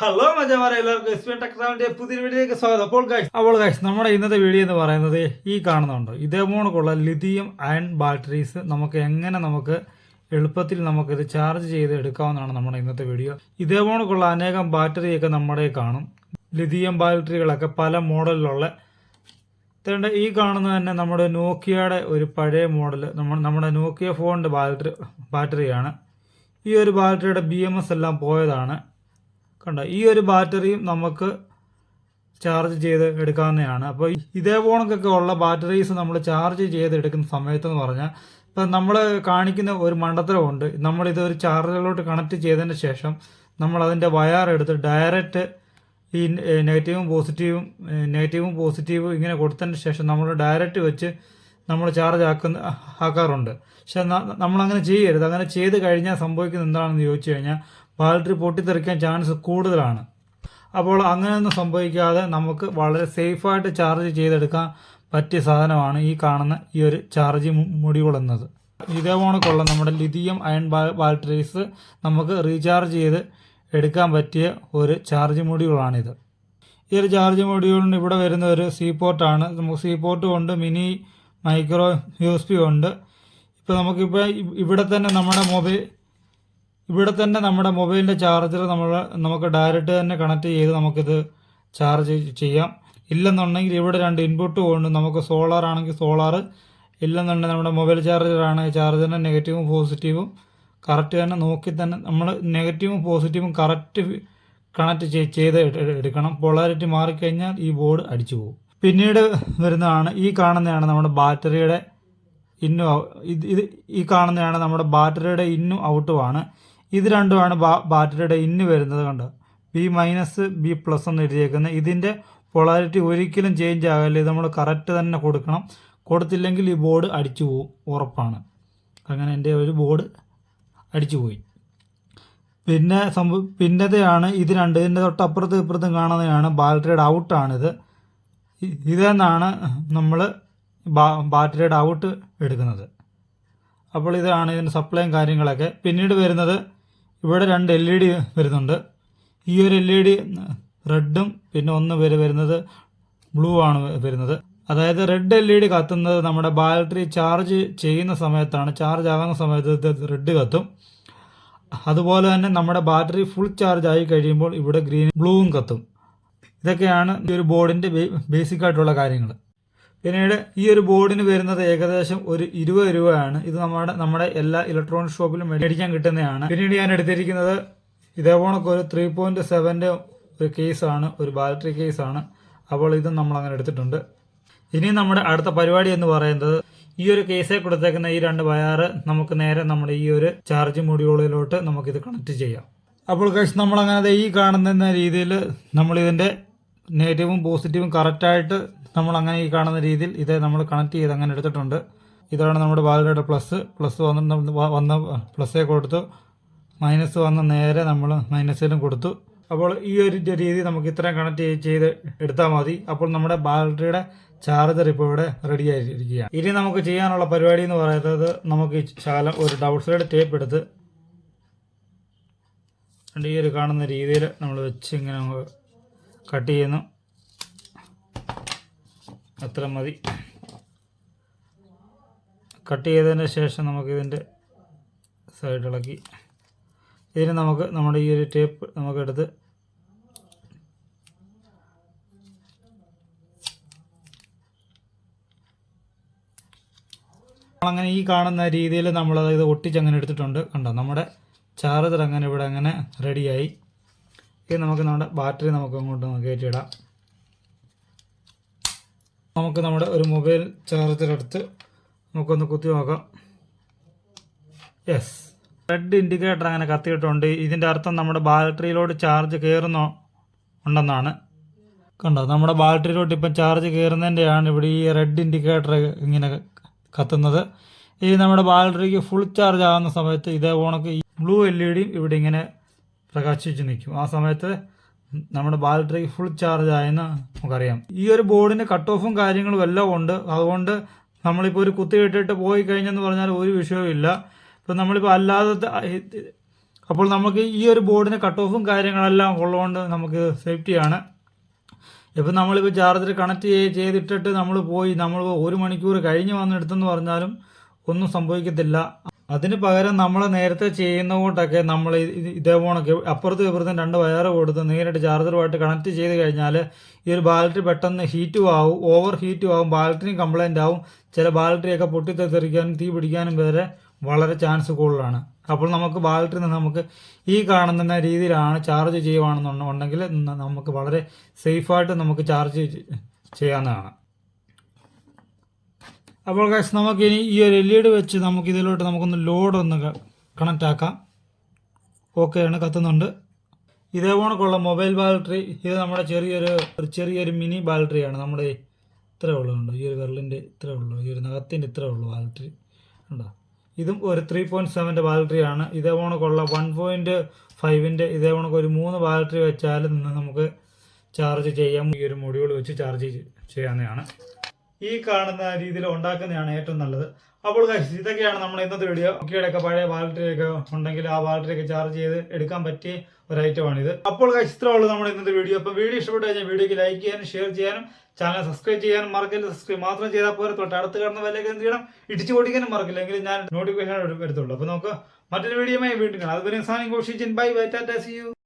Hello മജാമാരെ എല്ലാവർക്കും S P പുതിയ വീഡിയോയിലേക്ക് സ്വാഗതം. അപ്പോൾ ഗൈസ് അപ്പോൾ ഗൈസ് നമ്മുടെ ഇന്നത്തെ വീഡിയോ എന്ന് പറയുന്നത് ഈ കാണുന്നുണ്ട്. ഇതേപോണക്കുള്ള ലിഥിയം അയൺ ബാറ്ററീസ് നമുക്ക് എങ്ങനെ നമുക്ക് എളുപ്പത്തിൽ നമുക്കിത് ചാർജ് ചെയ്ത് എടുക്കാവുന്നതാണ് നമ്മുടെ ഇന്നത്തെ വീഡിയോ. ഇതേപോണക്കുള്ള അനേകം ബാറ്ററിയൊക്കെ നമ്മുടെ കാണും. ലിഥിയം ബാറ്ററികളൊക്കെ പല മോഡലിലുള്ള തേണ്ട ഈ കാണുന്നത് തന്നെ നമ്മുടെ നോക്കിയയുടെ ഒരു പഴയ മോഡൽ നമ്മൾ നമ്മുടെ നോക്കിയ ഫോണിന്റെ ബാറ്ററി ബാറ്ററിയാണ് ഈ ഒരു ബാറ്ററിയുടെ ബി എല്ലാം പോയതാണ്. കണ്ട ഈ ഒരു ബാറ്ററിയും നമുക്ക് ചാർജ് ചെയ്ത് എടുക്കാവുന്നതാണ്. അപ്പോൾ ഇതേ പോണക്കൊക്കെ ഉള്ള ബാറ്ററീസ് നമ്മൾ ചാർജ് ചെയ്ത് എടുക്കുന്ന സമയത്തെന്ന് പറഞ്ഞാൽ ഇപ്പം നമ്മൾ കാണിക്കുന്ന ഒരു മണ്ടത്തരമുണ്ട് നമ്മളിത് ഒരു ചാർജറിലോട്ട് കണക്ട് ചെയ്തതിന് ശേഷം നമ്മൾ അതിന്റെ വയർ എടുത്ത് ഡയറക്റ്റ് ഈ നെഗറ്റീവും പോസിറ്റീവും നെഗറ്റീവും പോസിറ്റീവും ഇങ്ങനെ കൊടുത്തതിന് ശേഷം നമ്മൾ ഡയറക്റ്റ് വെച്ച് നമ്മൾ ചാർജ് ആക്കുന്ന ആക്കാറുണ്ട്. പക്ഷെ നമ്മളങ്ങനെ ചെയ്യരുത്. അങ്ങനെ ചെയ്ത് കഴിഞ്ഞാൽ സംഭവിക്കുന്നത് എന്താണെന്ന് ചോദിച്ചു കഴിഞ്ഞാൽ ബാറ്ററി പൊട്ടിത്തെറിക്കാൻ ചാൻസ് കൂടുതലാണ്. അപ്പോൾ അങ്ങനെയൊന്നും സംഭവിക്കാതെ നമുക്ക് വളരെ സേഫായിട്ട് ചാർജ് ചെയ്തെടുക്കാൻ പറ്റിയ സാധനമാണ് ഈ കാണുന്ന ഈ ഒരു ചാർജ് മുടികൊള്ളുന്നത് ഇതേ കണക്കുള്ള നമ്മുടെ ലിഥിയം അയൺ ബാറ്ററീസ് നമുക്ക് റീചാർജ് ചെയ്ത് എടുക്കാൻ പറ്റിയ ഒരു ചാർജ് മൊഡ്യൂളാണിത്. ഈ ഒരു ചാർജ് മൊഡ്യൂളിന് ഇവിടെ വരുന്ന ഒരു സി പോർട്ടാണ് നമുക്ക് സി പോർട്ട് ഉണ്ട് mini micro U S B ഉണ്ട്. ഇപ്പോൾ നമുക്കിപ്പോൾ ഇവിടെ തന്നെ നമ്മുടെ മൊബൈൽ ഇവിടെ തന്നെ നമ്മുടെ മൊബൈലിന്റെ ചാർജർ നമ്മൾ നമുക്ക് ഡയറക്റ്റ് തന്നെ കണക്ട് ചെയ്ത് നമുക്കിത് ചാർജ് ചെയ്യാം. ഇല്ലെന്നുണ്ടെങ്കിൽ ഇവിടെ രണ്ട് ഇൻപുട്ടും ഉണ്ട്. നമുക്ക് സോളാർ ആണെങ്കിൽ സോളാർ ഇല്ലെന്നുണ്ടെങ്കിൽ നമ്മുടെ മൊബൈൽ ആണെങ്കിൽ ചാർജറിന്റെ നെഗറ്റീവും പോസിറ്റീവും കറക്റ്റ് തന്നെ നോക്കി തന്നെ നമ്മൾ നെഗറ്റീവും പോസിറ്റീവും കറക്റ്റ് കണക്ട് ചെയ്ത് എട് എടുക്കണം. പൊളാരിറ്റി മാറിക്കഴിഞ്ഞാൽ ഈ ബോർഡ് അടിച്ചു പോകും. പിന്നീട് വരുന്നതാണ് ഈ കാണുന്നതാണ് നമ്മുടെ ബാറ്ററിയുടെ ഇന്നും ഇത് ഈ കാണുന്നതാണ് നമ്മുടെ ബാറ്ററിയുടെ ഇന്നും ഔട്ടുമാണ് ഇത് രണ്ടുമാണ് ബാ- ബാറ്ററിയുടെ ഇന്ന് വരുന്നത് കണ്ടോ? ബി മൈനസ് ബി പ്ലസ് എന്ന് എഴുതിയേക്കുന്നത്. ഇതിന്റെ പൊളാരിറ്റി ഒരിക്കലും ചേഞ്ച് ആകില്ല? ഇത് നമ്മൾ കറക്റ്റ് തന്നെ കൊടുക്കണം. കൊടുത്തില്ലെങ്കിൽ ഈ ബോർഡ് അടിച്ചു പോകും ഉറപ്പാണ്. അങ്ങനെ എന്റെ ഒരു ബോർഡ് അടിച്ചു പോയി. പിന്നെ സംഭവം പിന്നതയാണ് ഇത് രണ്ട് ഇതിന്റെ തൊട്ടപ്പുറത്തും ഇപ്പുറത്തും കാണുന്നതാണ് ബാറ്ററിയുടെ ഔട്ടാണിത് ഇതെന്നാണ് നമ്മൾ ബാറ്ററിയുടെ ഔട്ട് എടുക്കുന്നത്. അപ്പോൾ ഇതാണ് ഇതിന്റെ സപ്ലൈയും കാര്യങ്ങളൊക്കെ. പിന്നീട് വരുന്നത് ഇവിടെ രണ്ട് എൽ ഇ ഡി വരുന്നുണ്ട്. ഈ ഒരു എൽ ഇ ഡി റെഡും പിന്നെ ഒന്ന് വരെ വരുന്നത് ബ്ലൂ ആണ് വരുന്നത്. അതായത് റെഡ് എൽ ഇ ഡി കത്തുന്നത് നമ്മുടെ ബാറ്ററി ചാർജ് ചെയ്യുന്ന സമയത്താണ്. ചാർജ് ആകുന്ന സമയത്ത് റെഡ് കത്തും. അതുപോലെ തന്നെ നമ്മുടെ ബാറ്ററി ഫുൾ ചാർജ് ആയി കഴിയുമ്പോൾ ഇവിടെ ഗ്രീൻ ബ്ലൂവും കത്തും. ഇതൊക്കെയാണ് ഈ ഒരു ബോർഡിന്റെ ബേസിക് ആയിട്ടുള്ള കാര്യങ്ങൾ പിന്നീട് ഈ ഒരു ബോർഡിന് വരുന്നത് ഏകദേശം ഒരു ഇരുപത് രൂപയാണ്. ഇത് നമ്മുടെ നമ്മുടെ എല്ലാ ഇലക്ട്രോണിക് ഷോപ്പിലും മേടിക്കാൻ കിട്ടുന്നതാണ്. പിന്നീട് ഞാൻ എടുത്തിരിക്കുന്നത് ഇതേപോണക്ക് ഒരു ത്രീ പോയിന്റ് സെവന്റെ ഒരു കേസാണ് ഒരു ബാറ്ററി കേസാണ് അപ്പോൾ ഇതും നമ്മൾ അങ്ങനെ എടുത്തിട്ടുണ്ട്. ഇനി നമ്മുടെ അടുത്ത പരിപാടി എന്ന് പറയുന്നത് ഈ ഒരു കേസിൽ കൊടുത്തേക്കുന്ന ഈ രണ്ട് വയറ് നമുക്ക് നേരെ നമ്മുടെ ഈ ഒരു ചാർജ് മൊഡ്യൂളിലോട്ട് നമുക്കിത് കണക്ട് ചെയ്യാം. അപ്പോൾ കഴിച്ച് നമ്മൾ അങ്ങനെ ഈ കാണുന്ന രീതിയിൽ നമ്മൾ ഇതിന്റെ നെഗറ്റീവും പോസിറ്റീവും കറക്റ്റായിട്ട് നമ്മൾ അങ്ങനെ ഈ കാണുന്ന രീതിയിൽ ഇത് നമ്മൾ കണക്ട് ചെയ്ത് അങ്ങനെ എടുത്തിട്ടുണ്ട്. ഇതാണ് നമ്മുടെ ബാലയുടെ പ്ലസ് പ്ലസ് വന്ന വന്ന പ്ലസ്സേ കൊടുത്തു. മൈനസ് വന്ന നേരെ നമ്മൾ മൈനസിലും കൊടുത്തു. അപ്പോൾ ഈ ഒരു രീതി നമുക്ക് ഇത്രയും കണക്ട് ചെയ്ത് എടുത്താൽ മതി. അപ്പോൾ നമ്മുടെ ബാറ്ററിയുടെ ചാർജർ ഇപ്പോൾ ഇവിടെ റെഡി ആയിരിക്കുകയാണ്. ഇനി നമുക്ക് ചെയ്യാനുള്ള പരിപാടി എന്ന് പറയുന്നത് നമുക്ക് ശകലം ഒരു ഡബിൾ സൈഡ് ടേപ്പ് എടുത്ത് ഈ ഒരു കാണുന്ന രീതിയിൽ നമ്മൾ വെച്ച് ഇങ്ങനെ കട്ട് ചെയ്യുന്നു. അത്ര മതി. കട്ട് ചെയ്തതിന് ശേഷം നമുക്കിതിന്റെ സൈഡ് ഇളക്കി. ഇതിന് നമുക്ക് നമ്മുടെ ഈ ഒരു ടേപ്പ് നമുക്കെടുത്ത് അങ്ങനെ ഈ കാണുന്ന രീതിയിൽ നമ്മൾ ഇത് ഒട്ടിച്ചങ്ങനെ എടുത്തിട്ടുണ്ട്. കണ്ടോ? നമ്മുടെ ചാർജർ അങ്ങനെ ഇവിടെ അങ്ങനെ റെഡിയായി ഇത് നമുക്ക് നമ്മുടെ ബാറ്ററി നമുക്ക് അങ്ങോട്ട് കയറ്റിയിടാം നമുക്ക് നമ്മുടെ ഒരു മൊബൈൽ ചാർജറെടുത്ത് നമുക്കൊന്ന് കുത്തി നോക്കാം. യെസ് റെഡ് ഇൻഡിക്കേറ്റർ അങ്ങനെ കത്തിയിട്ടുണ്ട്. ഇതിന്റെ അർത്ഥം നമ്മുടെ ബാറ്ററിയിലോട്ട് ചാർജ് കയറുന്നോ ഉണ്ടെന്നാണ്. കണ്ടോ? നമ്മുടെ ബാറ്ററിയിലോട്ട് ഇപ്പം ചാർജ് കയറുന്നതിന്റെയാണ് ഇവിടെ ഈ റെഡ് ഇൻഡിക്കേറ്റർ ഇങ്ങനെ കത്തുന്നത്. ഈ നമ്മുടെ ബാറ്ററിക്ക് ഫുൾ ചാർജ് ആകുന്ന സമയത്ത് ഇതേ കണക്ക് ബ്ലൂ എൽ ഇ ഇവിടെ ഇങ്ങനെ പ്രകാശിച്ച് നിൽക്കും. ആ സമയത്ത് നമ്മുടെ ബാറ്ററി ഫുൾ ചാർജ് ആയെന്ന് നമുക്കറിയാം. ഈ ഒരു ബോർഡിന് കട്ട് ഓഫും കാര്യങ്ങളും എല്ലാം ഉണ്ട്. അതുകൊണ്ട് നമ്മളിപ്പോൾ ഒരു കുത്തി ഇട്ടിട്ട് പോയി കഴിഞ്ഞെന്ന് പറഞ്ഞാൽ ഒരു വിഷയവും ഇല്ല. ഇപ്പം നമ്മളിപ്പോൾ അല്ലാതെ അപ്പോൾ നമുക്ക് ഈ ഒരു ബോർഡിന് കട്ട് ഓഫും കാര്യങ്ങളെല്ലാം ഉള്ളതുകൊണ്ട് നമുക്ക് സേഫ്റ്റിയാണ് ഇപ്പം നമ്മളിപ്പോൾ ചാർജർ കണക്ട് ചെയ്തിട്ടിട്ട് നമ്മൾ പോയി നമ്മൾ ഒരു മണിക്കൂർ കഴിഞ്ഞ് വന്നെടുത്തെന്ന് പറഞ്ഞാലും ഒന്നും സംഭവിക്കത്തില്ല. അതിന് പകരം നമ്മൾ നേരത്തെ ചെയ്യുന്ന കൊണ്ടൊക്കെ നമ്മൾ ഇതേപോണൊക്കെ അപ്പുറത്തും ഇപ്പുറത്തും രണ്ട് വയർ കൊടുത്ത് നേരിട്ട് ചാർജറുമായിട്ട് കണക്ട് ചെയ്ത് കഴിഞ്ഞാൽ ഈ ഒരു ബാറ്ററി പെട്ടെന്ന് ഹീറ്റും ആവും ഓവർ ഹീറ്റും ആവും ബാറ്ററി കംപ്ലൈന്റ് ആവും. ചില ബാലറ്ററിയൊക്കെ പൊട്ടിത്തെറിക്കാനും തീ പിടിക്കാനും വരെ വളരെ ചാൻസ് കൂടുതലാണ്. അപ്പോൾ നമുക്ക് ബാറ്ററി നിന്ന് നമുക്ക് ഈ കാണുന്ന രീതിയിലാണ് ചാർജ് ചെയ്യുവാണെന്നുണ്ടെങ്കിൽ നമുക്ക് വളരെ സേഫായിട്ട് നമുക്ക് ചാർജ് ചെയ്യാവുന്നതാണ്. അപ്പോൾ കാശ് നമുക്കിനി ഈ ഒരു എൽ ഇ ഡി വെച്ച് നമുക്ക് ഇതിലോട്ട് നമുക്കൊന്ന് ലോഡ് ഒന്ന് കണക്റ്റ് ആക്കാം. ഓക്കെയാണ് കത്തുന്നുണ്ട്. ഇതേപോണക്കുള്ള മൊബൈൽ ബാറ്ററി ഇത് നമ്മുടെ ചെറിയൊരു ഒരു ചെറിയൊരു മിനി ബാറ്ററിയാണ് നമ്മുടെ ഇത്രേ ഉള്ളതുണ്ട് ഈ ഒരു വിരലിന്റെ ഇത്രേ ഉള്ളൂ. ഈ ഒരു നഖത്തിന്റെ ഇത്രേ ഉള്ളൂ ബാറ്ററി ഉണ്ടോ ഇതും ഒരു ത്രീ പോയിന്റ് സെവന്റെ ബാറ്ററിയാണ് ഇതേപോണക്കുള്ള വൺ പോയിന്റ് ഫൈവിന്റെ ഇതേപോണക്ക് ഒരു മൂന്ന് ബാറ്ററി വെച്ചാൽ നമുക്ക് ചാർജ് ചെയ്യാം. ഈ ഒരു മൊഡ്യൂൾ വെച്ച് ചാർജ് ചെയ്യാവുന്നതാണ്. ഈ കാണുന്ന രീതിയിൽ ഉണ്ടാക്കുന്നതാണ് ഏറ്റവും നല്ലത്. അപ്പോൾ ഇതൊക്കെയാണ് നമ്മൾ ഇന്നത്തെ വീഡിയോ ഒക്കെ പഴയ ബാറ്ററി ഒക്കെ ഉണ്ടെങ്കിൽ ആ ബാറ്ററി ഒക്കെ ചാർജ് ചെയ്ത് എടുക്കാൻ പറ്റിയ ഒരു ഐറ്റമാണിത് അപ്പോൾ guys, ഇത്രേ ഉള്ളൂ നമ്മുടെ ഇന്നത്തെ വീഡിയോ അപ്പോൾ വീഡിയോ ഇഷ്ടപ്പെട്ടു കഴിഞ്ഞാൽ വീഡിയോക്ക് ലൈക്ക് ചെയ്യാനും ഷെയർ ചെയ്യാനും ചാനൽ സബ്സ്ക്രൈബ് ചെയ്യാനും മറക്കില്ല സബ്സ്ക്രൈബ് മാത്രം ചെയ്താൽ പോരെ. തൊട്ട് അടുത്ത് കാണുന്ന വിലയൊക്കെ എന്ത് ചെയ്യണം ഇടിച്ചു പൊടിക്കാനും മറക്കില്ല. എങ്കിൽ ഞാൻ നോട്ടിഫിക്കേഷൻ വരത്തുള്ളൂ. അപ്പോൾ നമുക്ക് മറ്റൊരു വീഡിയോയുമായി വീണ്ടും കാണാം. അതുപോലെ സാധനം ഘോഷിച്ചു bye bye tata see you